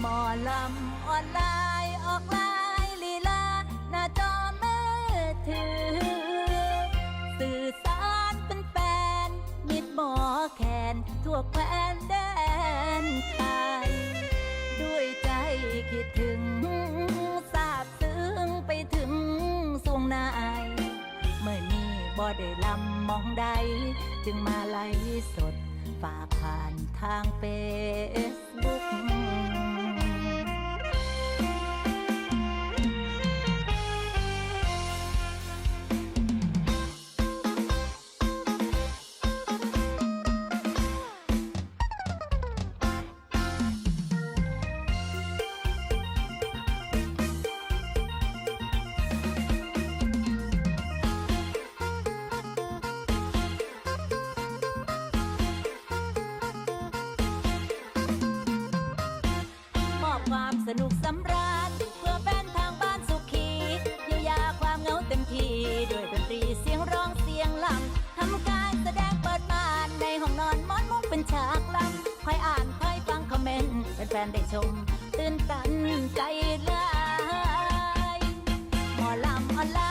หมอลำออนไลน์ออกลายลีลาหน้าจอมือถือ สื่อสารเป็นแฟนมิดหมอแคนทั่วแผ่นแดนไทยด้วยใจคิดถึงสาบซึ้งไปถึงสวงนายเมื่อนี้บ่ได้ลำมองใด จึงมาไลสดฝากผ่านทางเป็น ความสนุกสำราญเพื่อแฟนทางบ้านสุขีเยียวยาความเหงาเต็มที่ด้วยดนตรีเสียงร้องเสียงลัำทำการแสดงเปิดบานในห้องนอนมอนมุ้งเป็นฉากลัำคอยอ่านคอยฟังคอมเมนต์แฟนๆได้ชม ตื่นตันใจลายหมอลำออนไลน์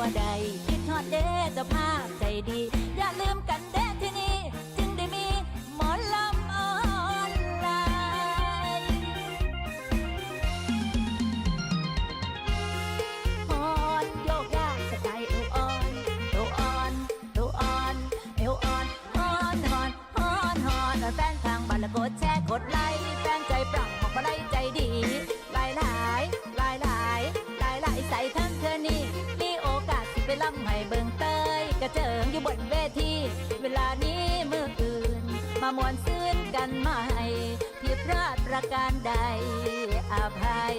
บ่ได้คิดทอดเด้เจ้าภาพใจดี อย่าลืมกัน มวนซื้นกันใหม่ผิดพลาดประการใดอภัย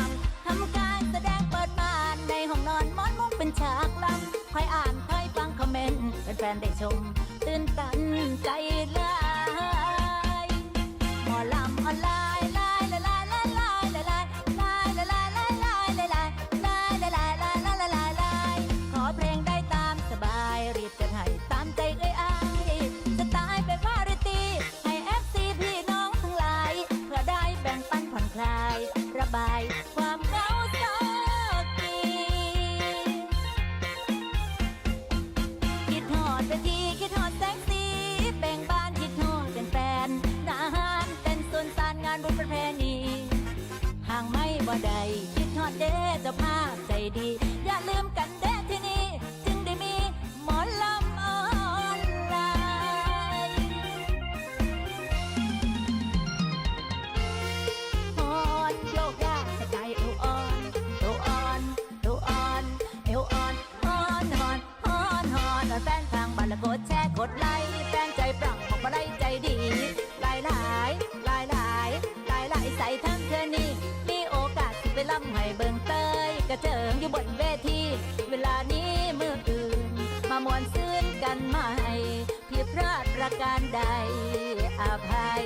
าทำการแสดงเปิดม่านในห้องนอนมอนมุกเป็นฉากลำคอยอ่านคอยฟังคอมเมนต์เป็นแฟนได้ชม ประเพณีห่างไม่บ่ได้คิดทอดเด้ภาพใจดี อย่าลืมกัน กระเจิงอยู่บนเวที เวลานี้มืออื่น มามวนซื้นกันใหม่ผิดพลาดประการใดอภัย